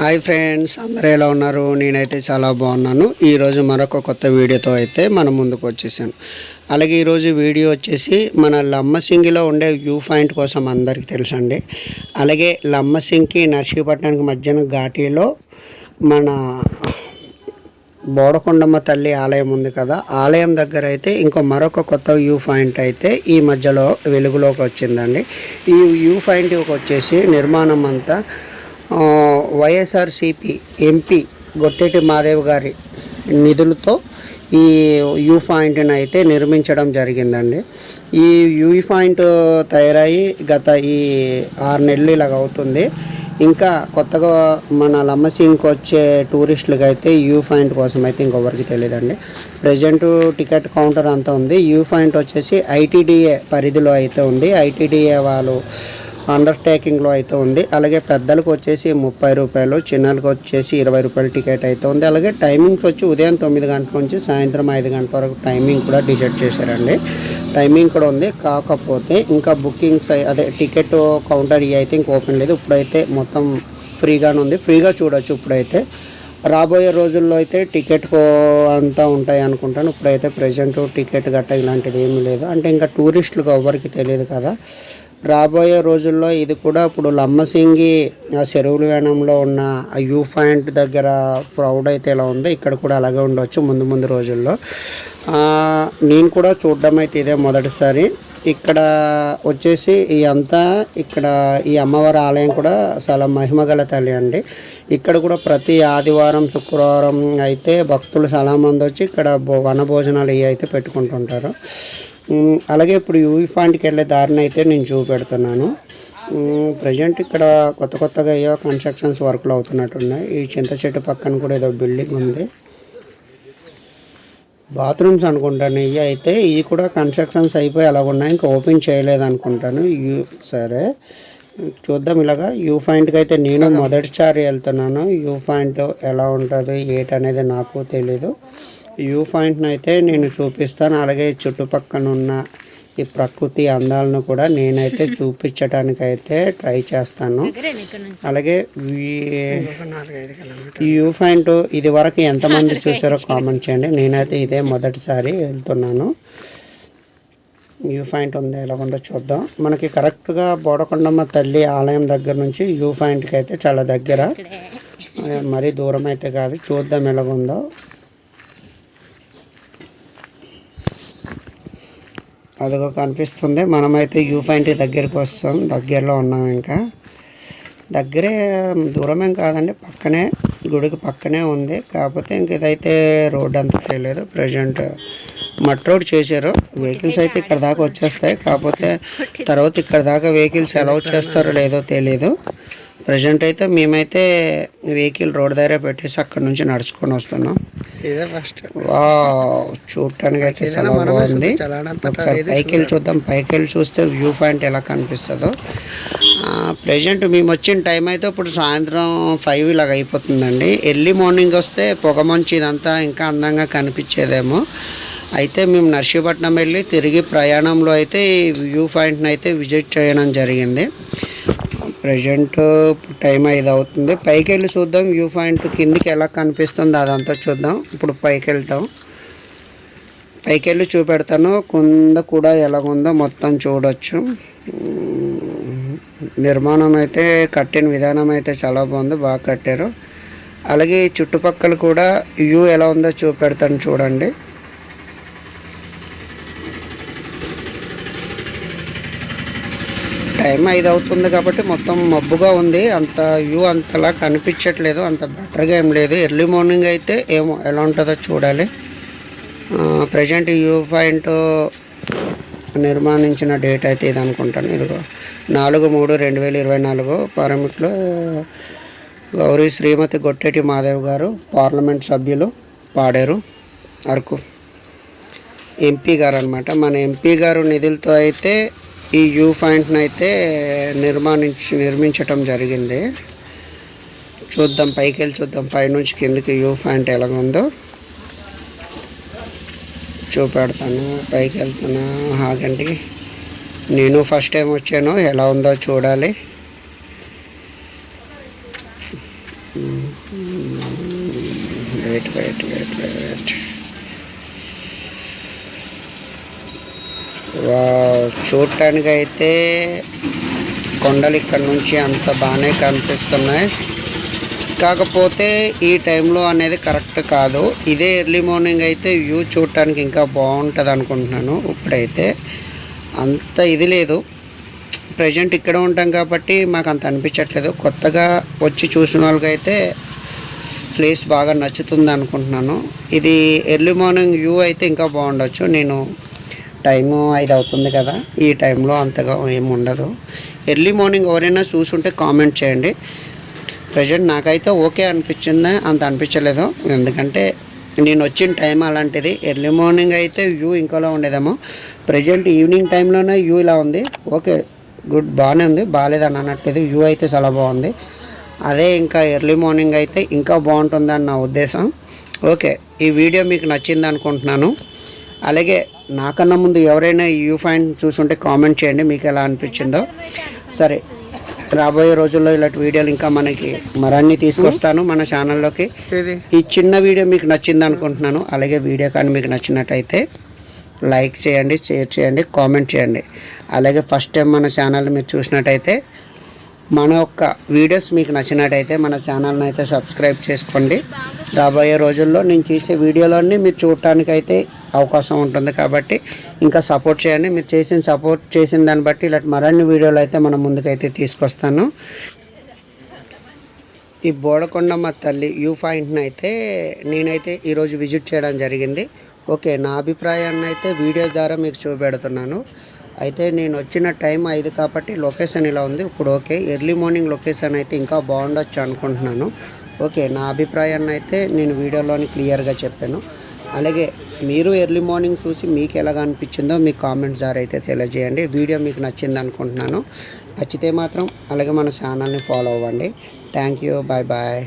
Hi friends అందరూ ఎలా ఉన్నారు? నేనైతే చాలా బాగున్నాను. ఈరోజు మరొక కొత్త వీడియోతో అయితే మనం ముందుకు వచ్చేసాను. అలాగే ఈరోజు వీడియో వచ్చేసి మన లమ్మసింగిలో ఉండే వ్యూ పాయింట్ కోసం అందరికీ తెలుసండి. అలాగే లమ్మసింగ్కి నర్సీపట్నానికి మధ్యన ఘాటీలో మన బోడకొండమ్మ తల్లి ఆలయం ఉంది కదా. ఆలయం దగ్గర అయితే ఇంకో మరొక కొత్త వ్యూ పాయింట్ అయితే ఈ మధ్యలో వెలుగులోకి వచ్చిందండి. ఈ వ్యూ పాయింట్ వచ్చేసి నిర్మాణం అంతా వైఎస్ఆర్సిపి ఎంపీ గొట్టెటి మాదేవ్ గారి నిధులతో ఈ వ్యూ పాయింట్ని అయితే నిర్మించడం జరిగిందండి. ఈ వ్యూ పాయింట్ తయారయ్యి గత ఈ ఆరు నెలలు ఇలాగ అవుతుంది. ఇంకా కొత్తగా మన లమ్మసింగ్కి వచ్చే టూరిస్టులకు అయితే యూ పాయింట్ కోసం అయితే ఇంకొకరికి తెలియదండి. ప్రజెంట్ టికెట్ కౌంటర్ అంతా ఉంది. యూ పాయింట్ వచ్చేసి ఐటీడీఏ పరిధిలో అయితే ఉంది. ఐటీడీఏ వాళ్ళు అండర్టేకింగ్లో అయితే ఉంది. అలాగే పెద్దలకు వచ్చేసి ముప్పై రూపాయలు చిన్నలకు వచ్చేసి ఇరవై రూపాయల టికెట్ అయితే ఉంది. అలాగే టైమింగ్స్ వచ్చి ఉదయం తొమ్మిది గంటల నుంచి సాయంత్రం ఐదు గంటల వరకు టైమింగ్ కూడా డిసైడ్ చేశారండి. టైమింగ్ కూడా ఉంది. కాకపోతే ఇంకా బుకింగ్స్ అదే టికెట్ కౌంటర్ ఇవి అయితే ఇంకా ఓపెన్ లేదు. ఇప్పుడైతే మొత్తం ఫ్రీగానే ఉంది. ఫ్రీగా చూడొచ్చు ఇప్పుడైతే. రాబోయే రోజుల్లో అయితే టికెట్ అంతా ఉంటాయి అనుకుంటాను. ఇప్పుడైతే ప్రజెంట్ టికెట్ గట్ట ఇలాంటిది ఏమీ లేదు. అంటే ఇంకా టూరిస్టులకు ఎవరికి తెలియదు కదా. రాబోయే రోజుల్లో ఇది కూడా ఇప్పుడు లమ్మసింగి ఆ చెరువుల వేణంలో ఉన్న ఆ యూ పాయింట్ దగ్గర ప్రౌడ్ అయితే ఇలా ఉంది. ఇక్కడ కూడా అలాగే ఉండవచ్చు ముందు ముందు రోజుల్లో. నేను కూడా చూడడం అయితే ఇదే మొదటిసారి. ఇక్కడ వచ్చేసి ఈ అంతా ఇక్కడ ఈ అమ్మవారి ఆలయం కూడా చాలా మహిమగల తల్లి అండి. ఇక్కడ కూడా ప్రతి ఆదివారం శుక్రవారం అయితే భక్తులు చాలా మంది వచ్చి ఇక్కడ భో- వనభోజనాలు ఇవి అయితే పెట్టుకుంటుంటారు. అలాగే ఇప్పుడు యూ పాయింట్కి వెళ్ళే దారిని అయితే నేను చూపెడుతున్నాను. ప్రజెంట్ ఇక్కడ కొత్త కొత్తగా ఏవో కన్స్ట్రక్షన్స్ వర్క్లు అవుతున్నట్టున్నాయి. ఈ చింత చెట్టు పక్కన కూడా ఏదో బిల్డింగ్ ఉంది. బాత్రూమ్స్ అనుకుంటాను ఇవి అయితే ఇవి కూడా కన్స్ట్రక్షన్స్ అయిపోయి అలాగ ఉన్నాయి. ఇంకా ఓపెన్ చేయలేదు అనుకుంటాను. యూ సరే. చూద్దాం ఇలాగా. యూ పాయింట్కి అయితే నేను మొదటిసారి వెళ్తున్నాను. యూ పాయింట్ ఎలా ఉంటుంది ఏంటనేది నాకు తెలీదు. వ్యూ పాయింట్ని అయితే నేను చూపిస్తాను. అలాగే చుట్టుపక్కల ఉన్న ఈ ప్రకృతి అందాలను కూడా నేనైతే చూపించడానికి అయితే ట్రై చేస్తాను. అలాగే ఈ- వ్యూ పాయింట్ ఇది వరకు ఎంతమంది చూసారో కామెంట్ చేయండి. నేనైతే ఇదే మొదటిసారి వెళ్తున్నాను. వ్యూ పాయింట్ ఉంది. ఎలా ఉందో చూద్దాం. మనకి కరెక్ట్గా బోడకొండమ్మ తల్లి ఆలయం దగ్గర నుంచి వ్యూ పాయింట్కి అయితే చాలా దగ్గర. మరీ దూరం అయితే కాదు. చూద్దాం ఎలాగుందో. అదిగో కనిపిస్తుంది. మనమైతే యూ పాయింట్ దగ్గరికి వస్తాం. దగ్గరలో ఉన్నాం ఇంకా. దగ్గరే దూరమేం కాదండి. పక్కనే గుడికి పక్కనే ఉంది. కాకపోతే ఇంక ఇదైతే రోడ్ అంతా తెలియలేదు. ప్రజెంట్ మట్ రోడ్ చేశారు. వెహికల్స్ అయితే ఇక్కడ దాకా వచ్చేస్తాయి. కాకపోతే తర్వాత ఇక్కడ దాకా వెహికల్స్ ఎలా వచ్చేస్తారో లేదో తెలియదు ప్రజెంట్ అయితే మేమైతే వెహికల్ రోడ్ దగ్గర పెట్టేసి అక్కడ నుంచి నడుచుకొని వస్తున్నాం. ఇదే ఫస్ట్ వా చూడటానికి అయితే చాలా బాగుంది. ఒకసారి పైకి వెళ్ళి చూద్దాం. పైకి వెళ్ళి చూస్తే వ్యూ పాయింట్ ఎలా కనిపిస్తుందో. ప్రజెంట్ మేము వచ్చిన టైం అయితే ఇప్పుడు సాయంత్రం ఫైవ్ ఇలాగ అయిపోతుందండి. ఎర్లీ మార్నింగ్ వస్తే పొగ మంచు ఇదంతా ఇంకా అందంగా కనిపించేదేమో. అయితే మేము నర్సీపట్నం వెళ్ళి తిరిగి ప్రయాణంలో అయితే ఈ వ్యూ పాయింట్ని అయితే విజిట్ చేయడం జరిగింది. ప్రజెంట్ టైం ఐదు అవుతుంది. పైకి వెళ్ళి చూద్దాం. వ్యూ పాయింట్ కిందికి ఎలా కనిపిస్తుందో అదంతా చూద్దాం. ఇప్పుడు పైకి వెళ్తాం పైకి వెళ్ళి చూపెడతాను. కింద కూడా ఎలాగుందో మొత్తం చూడొచ్చు. నిర్మాణం అయితే కట్టిన విధానం అయితే చాలా బాగుంది. బాగా కట్టారు. అలాగే చుట్టుపక్కల కూడా వ్యూ ఎలా ఉందో చూపెడతాను చూడండి. టైం ఐదు అవుతుంది కాబట్టి మొత్తం మబ్బుగా ఉంది. అంత వ్యూ అంతలా కనిపించట్లేదు. అంత బెటర్గా ఏం లేదు. ఎర్లీ మార్నింగ్ అయితే ఏమో ఎలా ఉంటుందో చూడాలి. ప్రజెంట్ వ్యూ పాయింట్ నిర్మాణించిన డేట్ అయితే ఇది అనుకుంటాను. ఇదిగో నాలుగు మూడు రెండు వేల ఇరవై నాలుగు పార్లమెంట్లో గౌరీ శ్రీమతి గొట్టేటి మాదేవ్ గారు పార్లమెంట్ సభ్యులు పాడారు. అరకు ఎంపీ గారు అనమాట మన ఎంపీ గారు నిధులతో అయితే ఈ వ్యూ పాయింట్ని అయితే నిర్మాణించి నిర్మించటం జరిగింది. చూద్దాం పైకి వెళ్ళి చూద్దాం. పైనుంచి కిందకి వ్యూ పాయింట్ ఎలాగుందో. చూపెడతాను పైకి వెళ్తున్నా ఆగండి నేను ఫస్ట్ టైం వచ్చాను. ఎలా ఉందో చూడాలి. Wait wait wait wait. చూడటానికి అయితే కొండలు ఇక్కడ నుంచి అంత బాగానే కనిపిస్తున్నాయి. కాకపోతే ఈ టైంలో అనేది కరెక్ట్ కాదు. ఇదే ఎర్లీ మార్నింగ్ అయితే వ్యూ చూడటానికి ఇంకా బాగుంటుంది అనుకుంటున్నాను ఇప్పుడైతే. అంత ఇది లేదు. ప్రజెంట్ ఇక్కడ ఉంటాం కాబట్టి మాకు అంత అనిపించట్లేదు. కొత్తగా వచ్చి చూసిన వాళ్ళకైతే ప్లేస్ బాగా నచ్చుతుంది అనుకుంటున్నాను. ఇది ఎర్లీ మార్నింగ్ వ్యూ అయితే ఇంకా బాగుండొచ్చు. నేను టైము ఐదు అవుతుంది కదా. ఈ టైంలో అంతగా ఏమి ఉండదు. ఎర్లీ మార్నింగ్ ఎవరైనా చూసుంటే కామెంట్ చేయండి. ప్రజెంట్ నాకైతే ఓకే అనిపించింది? అంత అనిపించలేదు. ఎందుకంటే నేను వచ్చిన టైం అలాంటిది. ఎర్లీ మార్నింగ్ అయితే వ్యూ ఇంకోలా ఉండేదేమో. ప్రజెంట్ ఈవినింగ్ టైంలోనే వ్యూ ఇలా ఉంది. ఓకే గుడ్ బాగానే ఉంది. బాగాలేదని అన్నట్లేదు. వ్యూ అయితే చాలా బాగుంది. అదే ఇంకా ఎర్లీ మార్నింగ్ అయితే ఇంకా బాగుంటుందని నా ఉద్దేశం. ఓకే ఈ వీడియో మీకు నచ్చింది అనుకుంటున్నాను. అలాగే నాకన్నా ముందు ఎవరైనా వ్యూ పాయింట్ చూసుంటే కామెంట్ చేయండి మీకు ఎలా అనిపించిందో. సరే రాబోయే రోజుల్లో ఇలాంటి వీడియోలు ఇంకా మనకి మరన్నీ తీసుకొస్తాను మన ఛానల్లోకి. ఈ చిన్న వీడియో మీకు నచ్చింది అనుకుంటున్నాను అలాగే వీడియో కానీ మీకు నచ్చినట్టయితే లైక్ చేయండి షేర్ చేయండి కామెంట్ చేయండి. అలాగే ఫస్ట్ టైం మన ఛానల్ మీరు చూసినట్టయితే మన యొక్క వీడియోస్ మీకు నచ్చినట్టయితే మన ఛానల్ని అయితే సబ్స్క్రైబ్ చేసుకోండి. రాబోయే రోజుల్లో నేను చేసే వీడియోలన్నీ మీరు చూడటానికి అయితే అవకాశం ఉంటుంది కాబట్టి ఇంకా సపోర్ట్ చేయండి. మీరు చేసిన సపోర్ట్ చేసిన దాన్ని బట్టి ఇలాంటి మరిన్ని వీడియోలు అయితే మనం ముందుకైతే తీసుకొస్తాను. ఈ బోడకొండమ్మ తల్లి వ్యూ పాయింట్ని అయితే నేనైతే ఈరోజు విజిట్ చేయడం జరిగింది. ఓకే నా అభిప్రాయాన్ని అయితే వీడియో ద్వారా మీకు చూపెడుతున్నాను. అయితే నేను వచ్చిన టైం ఐదు కాబట్టి లొకేషన్ ఇలా ఉంది. ఇప్పుడు ఓకే ఎర్లీ మార్నింగ్ లొకేషన్ అయితే ఇంకా బాగుండొచ్చు అనుకుంటున్నాను. ఓకే నా అభిప్రాయాన్ని అయితే నేను వీడియోలోని క్లియర్గా చెప్పాను. అలాగే మీరు ఎర్లీ మార్నింగ్ చూసి మీకు ఎలాగ అనిపించిందో మీ కామెంట్స్ ద్వారా అయితే తెలియజేయండి. వీడియో మీకు నచ్చింది అనుకుంటున్నాను. నచ్చితే మాత్రం అలాగే మన ఛానల్ని ఫాలో అవ్వండి. Thank you. Bye bye